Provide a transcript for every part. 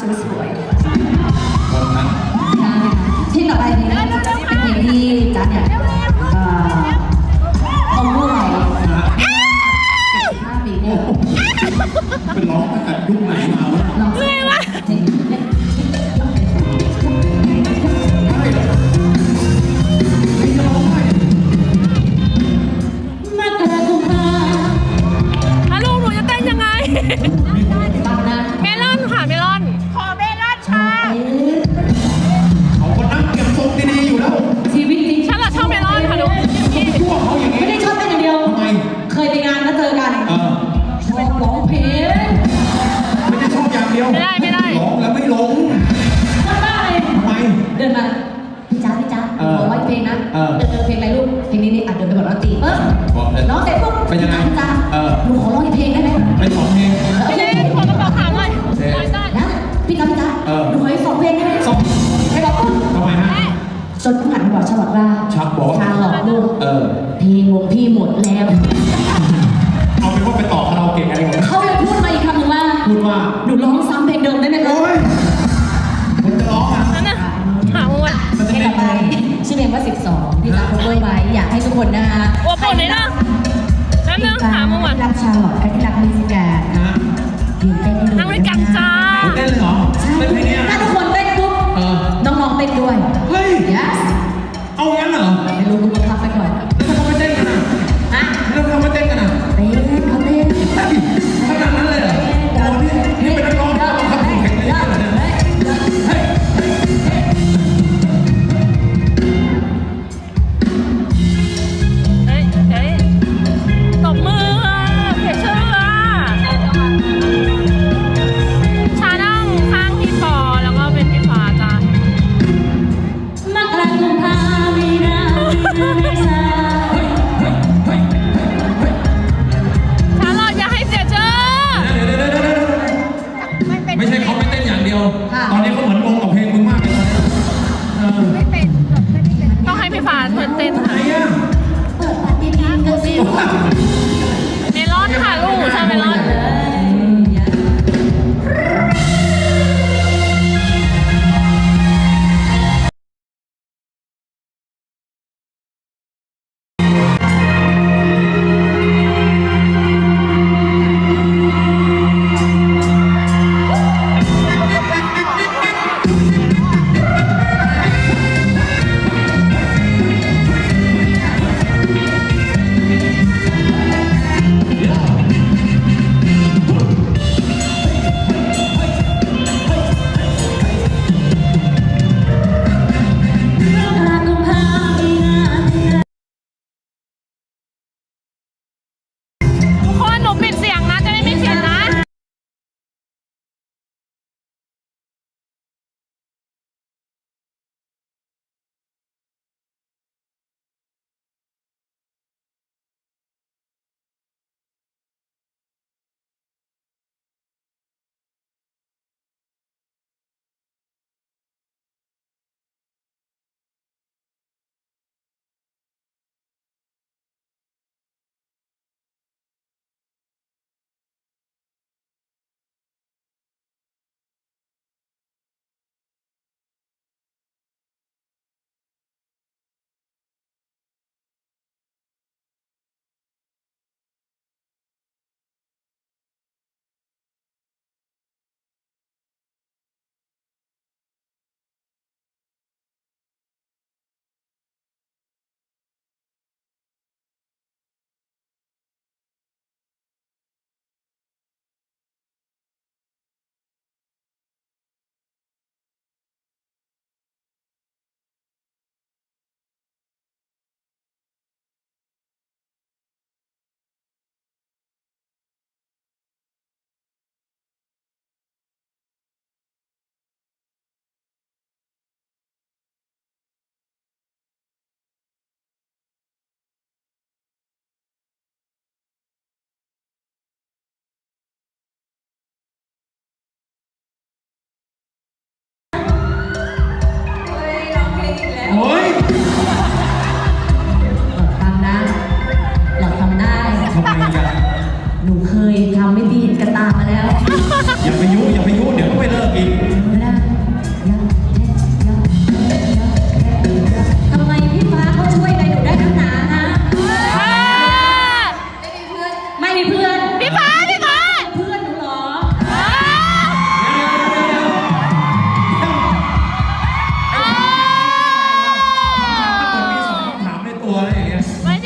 สวยๆคนนั้นะที่ต่อไปนี้จะเป็นเพลงที่จ๊ะเนี่ย ร้องเพลงไม่ได้ชอบอย่างเดียวไม่ได้ไม่ได้ ร้องแล้วไม่ลงชอบได้ทำไม เดินมาพี่จ้าพี่จ้าเออขอร้องเพลงนะเออ เดินเดินเพลงอะไรลูกเพลงนี้นี่อะเดินไปบอกน้องตีเออบอกเลย น้องเสร็จปุ๊บเป็นยังไงพี่จ้าเออ หนูขอร้องอีกเพลงได้ไหมเป็นสองเพลงพี่เล่นขอกระเป๋าขาวหน่อยโอเคได้ได้นะพี่จ้าพี่จ้าเออ หนูขออีกสองเพลงได้ไหมสองให้บอกปุ๊บทำไมฮะ จนต้องหันไปบอกชาลอตว่าชักบอก ชาลอตลูก เออ เพลงวงพี่หมดแล้ว ว่าพูดว่าหนูร้องซ้ำเพลงเดิมได้ไหมคะโอ้ยมันจะร้องอะ นั่นน่ะหาวันมันจะเพลงเป็นต่อไปชื่อเพลงว่า 12 ที่ตาคุยไว้ อยากให้ทุกคนนะคะโอ้ปวดเลยนะนั่นนึงหาเมื่อวานรักชาลอตและที่รักมิสแกนนะยืนเต้นให้ดูนั่งด้วยกันจ้าโอ้ยเต้นเลยเหรอใช่เต้นเพลงเนี้ยถ้าทุกคนเต้นปุ๊บเออ น้องๆเต้นด้วย เฮ้ย yes เอางั้นเหรอ ไม่รู้คุณบังคับไปก่อนแตัว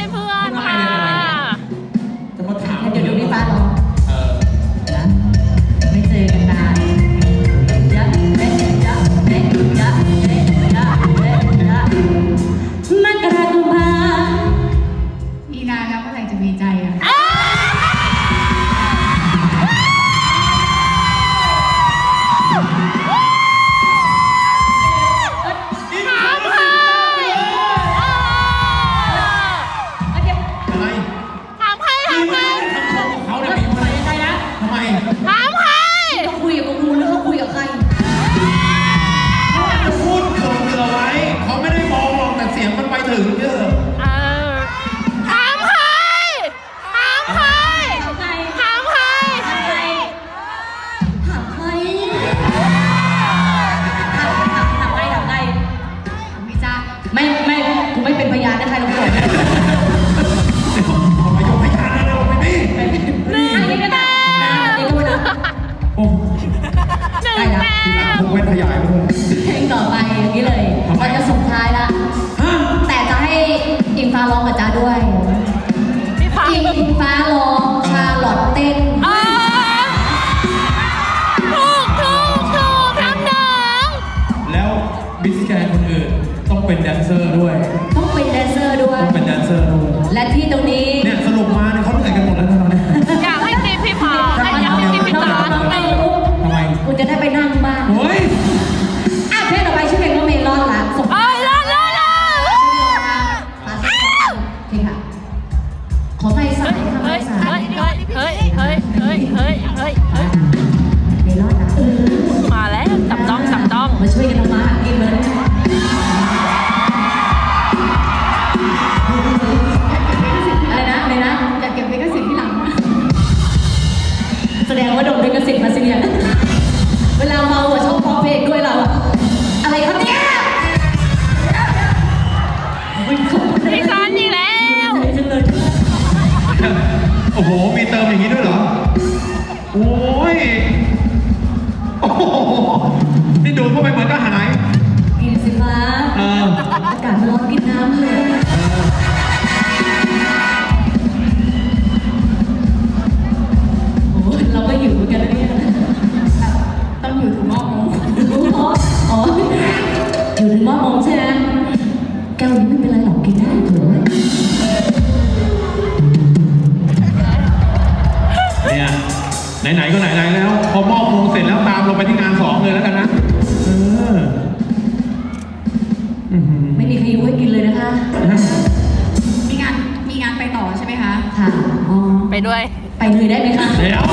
ถึงมอผมใช่ไหมแก้วนี้ไม่เป็นไรหรอกกินได้เถอะเนี่ยไหนๆก็ไหนๆแล้ว พอมอบมงเสร็จแล้วตามเราไปที่งานสองเลยแล้วกันนะเออไม่มีใครยุ้ยกินเลยนะคะมีงานมีงานไปต่อใช่ไหมคะ ค่ะอ๋อไปด้วย ไปเลยได้ไหมคะ เดี๋ยว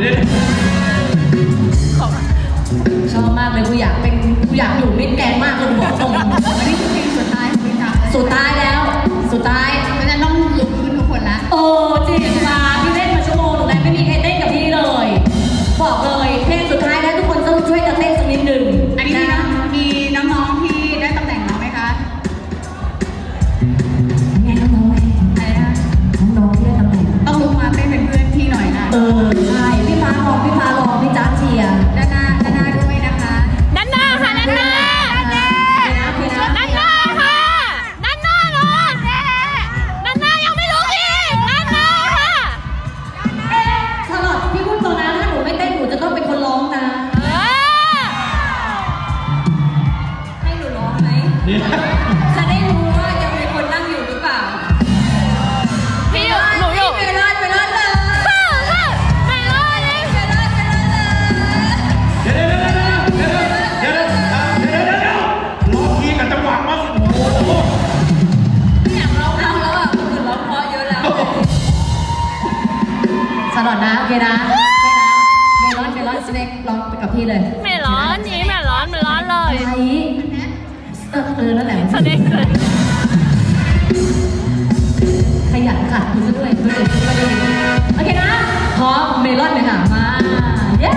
did it. ก่อนนะโอเคนะเมลอนเมลอนสเนกลองไปกับพี่เลยเมลอนนี้เมลอนเมลอนเลยไอ้เออเออนั่นแหละสเนกเลยขยันค่ะคุณด้วยคุณด้วยโอเคนะพร้อมเมลอนเลยค่ะมาเย้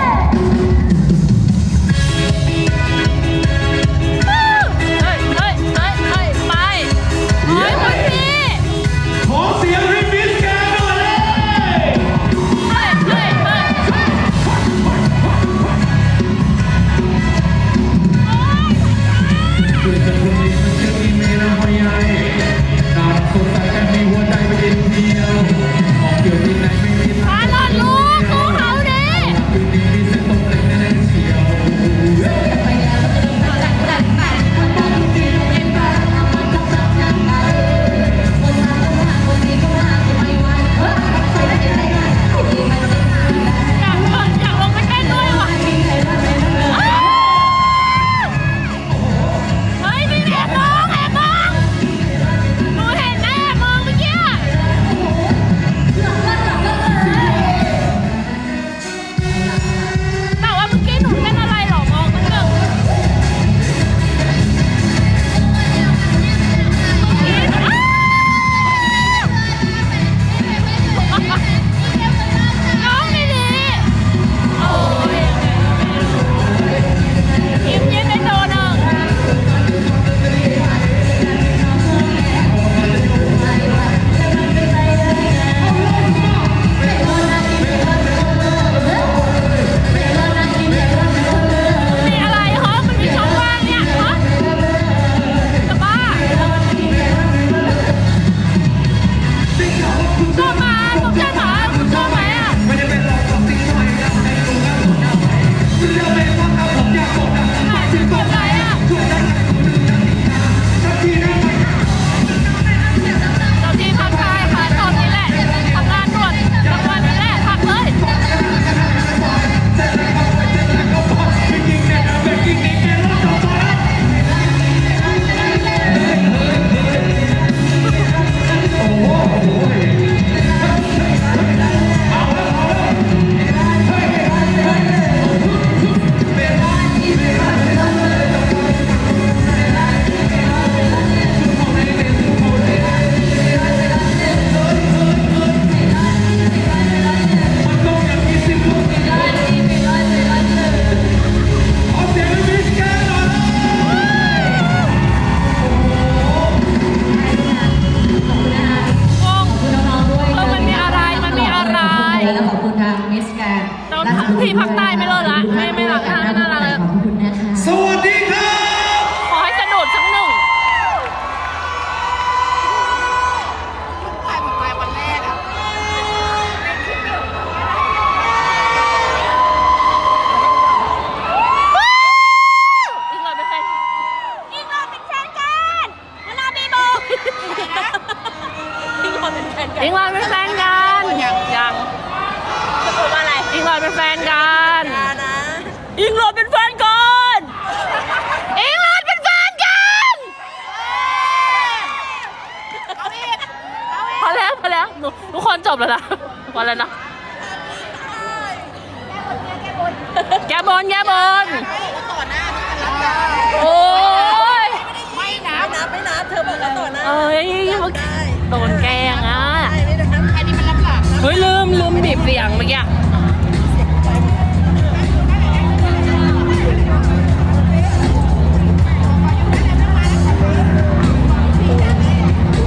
ียงเมื่อกี้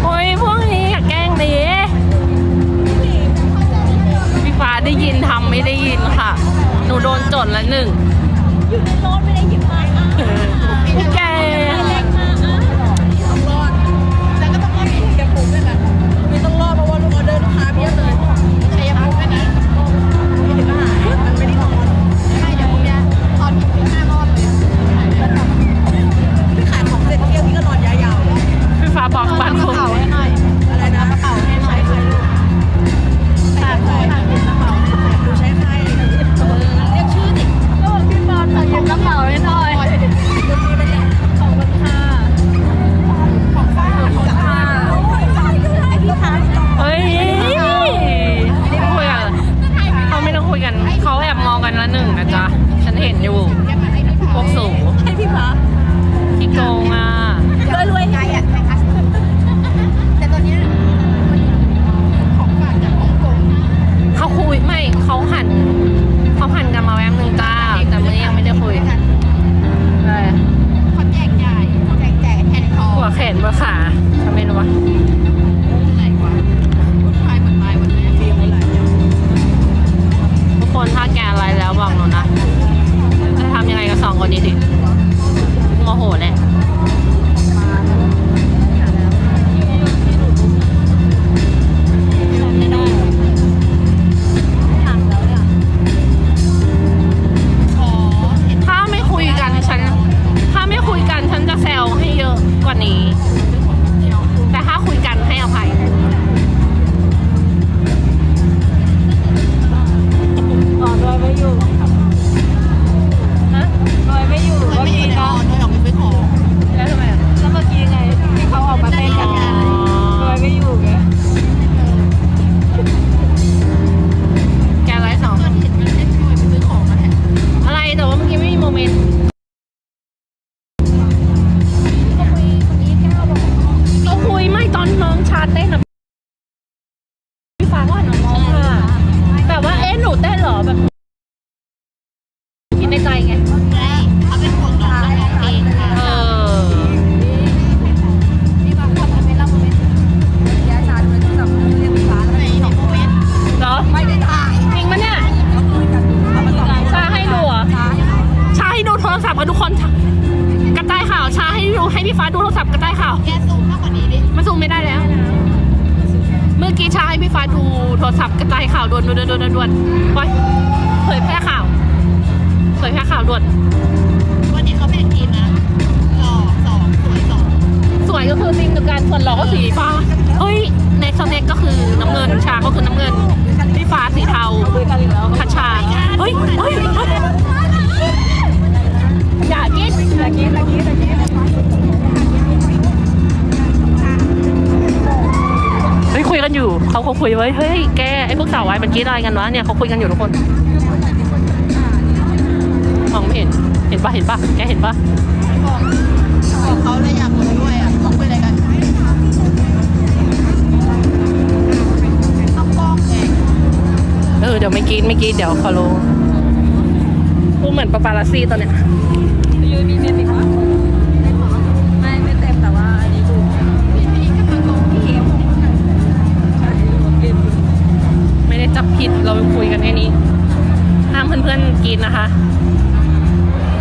โอ้ยพวกนี้แกล้งดีพี่ฟ้าได้ยินทำไม่ได้ยินค่ะ หนูโดนจดละหนึ่งอยู่ในรถไม่ได้หยิบไม้มา เขาคงคุยไว้เฮ้ยแกไอ้พวกสาววายเมื่อกี้อะไรกันวะเนี่ยเขาคุยกันอยู่ทุกคนมองไม่เห็นเห็นปะเห็นปะแกเห็นปะบอกเขาเลยอยากคุยด้วยอะบอกไปเลยกันต้องบอกเองเออเดี๋ยวไม่กินไม่กินเดี๋ยวคอรู้กูเหมือนปาปาลาซี่ตอนเนี้ย นนะคะ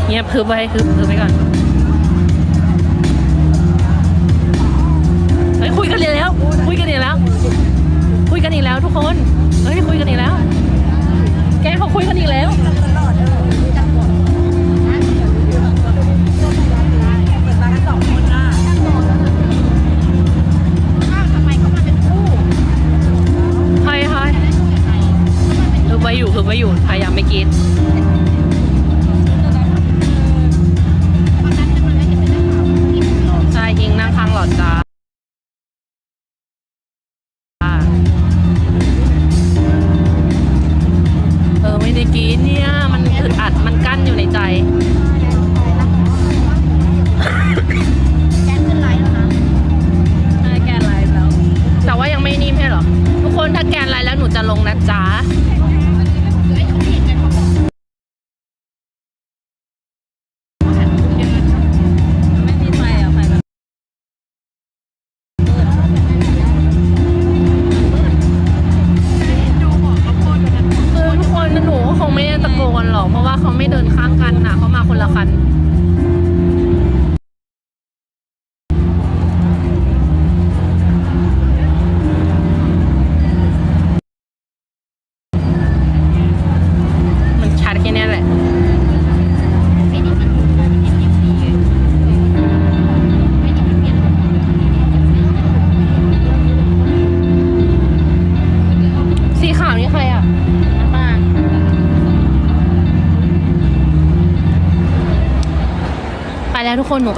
เงียบคือไว้คือคือไปก่อนเฮ้ยคุยกันอีกแล้ว คุยกันอีกแล้ว คุยกันอีกแล้วทุกคนเฮ้ยคุยกันอีกแล้ว แกเขาคุยกันอีกแล้ว ไม่อยู่คือไม่อยู่พยายามไม่กินใช่อิงนั่งข้างหลอดจ้า